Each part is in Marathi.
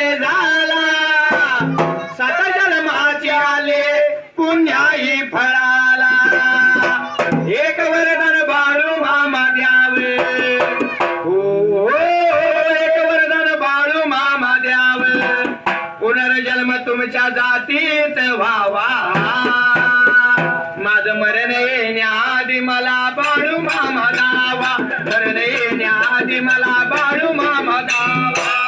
रे झाला. सात जन्माचे आले पुण्याही फळाला. एक वरदान बाळू मामा द्यावे. हो, हो एक वरदान बाळू मामा द्याव. पुनर्जन्म तुमच्या जातीत व्हावा. माझ मरण येण्याआधी मला बाळू मामा दावा मरण येण्याआधी मला बाळू मामा दावा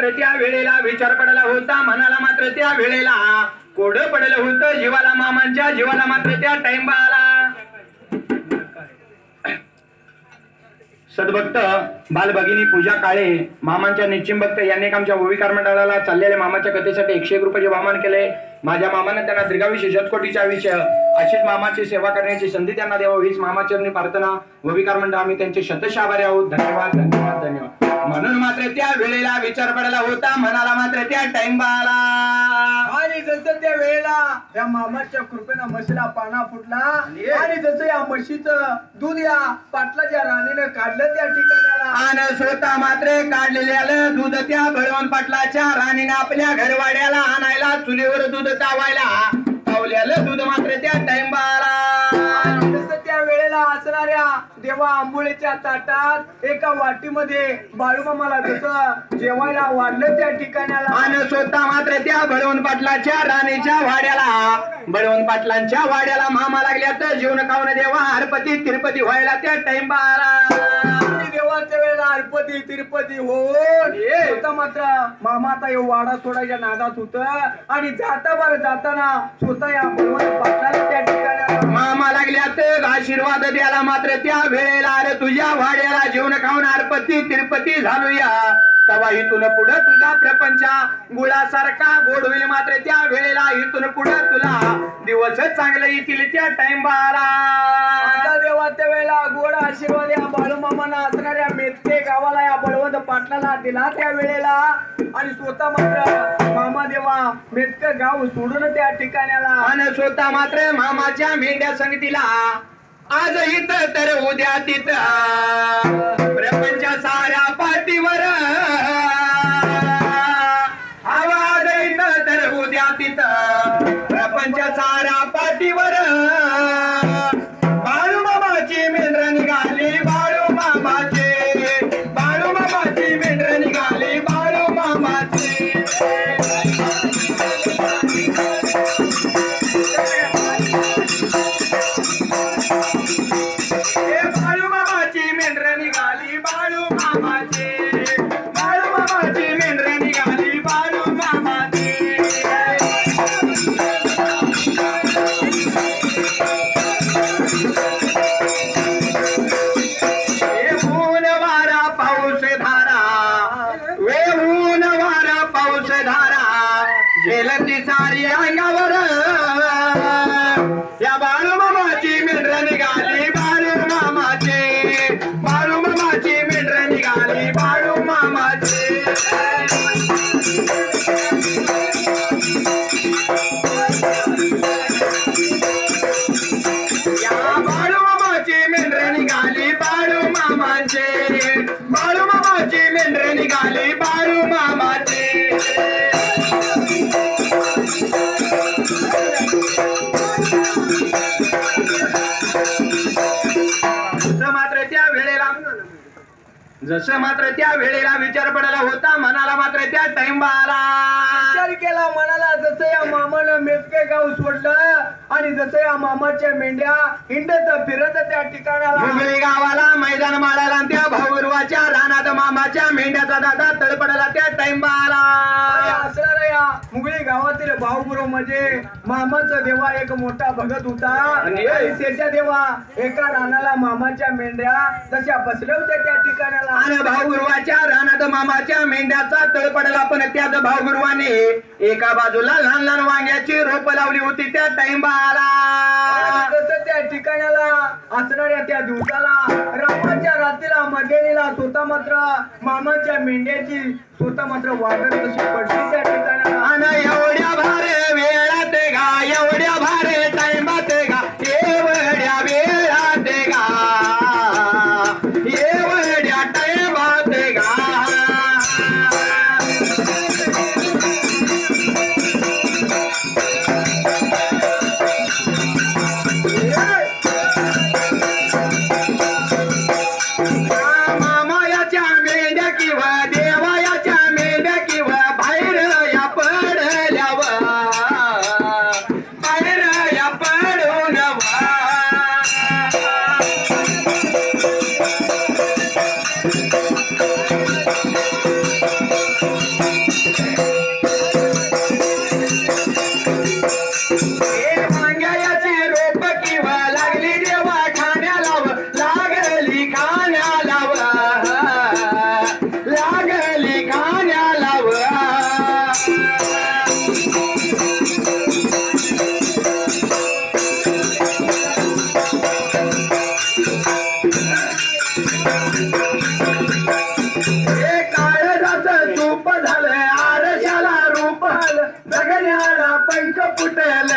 मात्र त्या वेळेला विचार पडला होता मनाला मात्र त्या वेळेला कोड पडलं होतं जीवाला मामांच्या जीवाला मात्र त्या टाइम आला सद्भक्त बालभगिनी पूजा काळे मामांच्या निश्चिम भक्त यांनी एक आमच्या ओविकार मंडळाला चाललेल्या मामाच्या कथेसाठी एकशे एक रुपयाचे वाहन केले. माझ्या मामाने त्यांना दीर्घायुष्य शतकोटीच्या आयुष्य अशीच मामाची सेवा करण्याची संधी त्यांना द्यावं हीच मामाचरणी प्रार्थना ओविकार मंडळ. आम्ही त्यांचे शतश आभारी आहोत. धन्यवाद धन्यवाद धन्यवाद. म्हणून मात्र त्या वेळेला विचार पडला होता. म्हणाला मात्र त्या टाइम आला आणि जसं त्या वेळेला या मामाच्या कृपेनं म्हशीला पाना फुटला आणि जसं या म्हशीचं दूध या पाटलाच्या राणीनं काढलं त्या ठिकाणाला. आणि स्वतः मात्र काढलेल्या दूध त्या बळवंत पाटलाच्या राणीने आपल्या घरवाड्याला आणायला चुलीवर दूध तावायला तावल्यालं दूध मात्र त्या देवा आंबोळीच्या ताटात एका वाटीमध्ये बाळूमामाला जसं जेवायला वाढलं त्या ठिकाणाला आणि स्वतः मात्र त्या बळवंत पाटलाच्या राणीच्या वाड्याला बळवंत पाटलांच्या वाड्याला मामा लागल्या तर जीवन खाऊन देवा हरपती तिरुपती व्हायला त्या टाइम आणि देवाच्या वेळेला अर्पती तिरुपती होऊन स्वतः मात्र मामा आता हे वाडा सोडायच्या नादात होत. आणि जाता बरं जाताना स्वतः या बळवंत पाटलाला त्या ठिकाणाला मामा लागल्यात आशीर्वाद द्यायला मात्र त्या वेळेला अरे तुझ्या वाड्याला जेवण खाऊन आरपती तिरुपती झालूया. तवा इथून पुढं तुझा प्रपंच. गुळासारखा गोड होईल मात्र त्या वेळेला इथून पुढं तुला दिवस चांगले येतील त्या टाइम बारा. आता देवाच्या वेळेला गोड आशीर्वाद या बाळूमामाना असणाऱ्या मेतके गावाला या बळवंत पाटलाला दिला त्या वेळेला. आणि स्वतः मात्र मामा देवा मेतक गाव सोडून त्या ठिकाणाला आणि स्वतः मात्र मामाच्या मेंढ्या संगतीला. आज इथं तर उद्या तिथं. धारा झेलती सारी अंगावर. या बाळू मामाची मेंढर निघाली बाळू मामाचे. बाळू मामाची मेंढर निघाली बाळू मामाचे. या बाळू मामाची मेंढर निघाली बाळू मामाचे. बाळू मामाची मेंढर निघाली बाळू मामा जसं मात्र त्या वेळेला विचार पडला होता मनाला मात्र त्या टाइम आला. विचार केला मनाला जसं या मामानं मेतके गाव सोडलं आणि जसं या मामाच्या मेंढ्या हिंडत फिरत त्या ठिकाणाला. गावाला मैदान माळाला त्या भाऊरवाच्या रानात मामाच्या मेंढ्याचा दादा तळपडला त्या टाइम असणाऱ्या या. मुगळी गावातील भाऊबुरो म्हणजे मामाचा देवा एक मोठा भगत होता. आणि त्याच्या देवा एका रानाला मामाच्या मेंढ्या तशा बसल्या होत्या त्या ठिकाणाला. आणि भाऊगुरुवाच्या रानात मामाच्या मेंढ्याचा तळ पडला पण त्यात भाऊगुरुवाने एका बाजूला लहान लहान वांग्याची रोप लावली होती त्या टाइम आला तसं त्या ठिकाणाला असणाऱ्या त्या दिवसाला रामाच्या रात्रीला मध्येला स्वतः मात्र मामाच्या मेंढ्याची स्वतः मात्र वागत कशी पडली पंख फुटल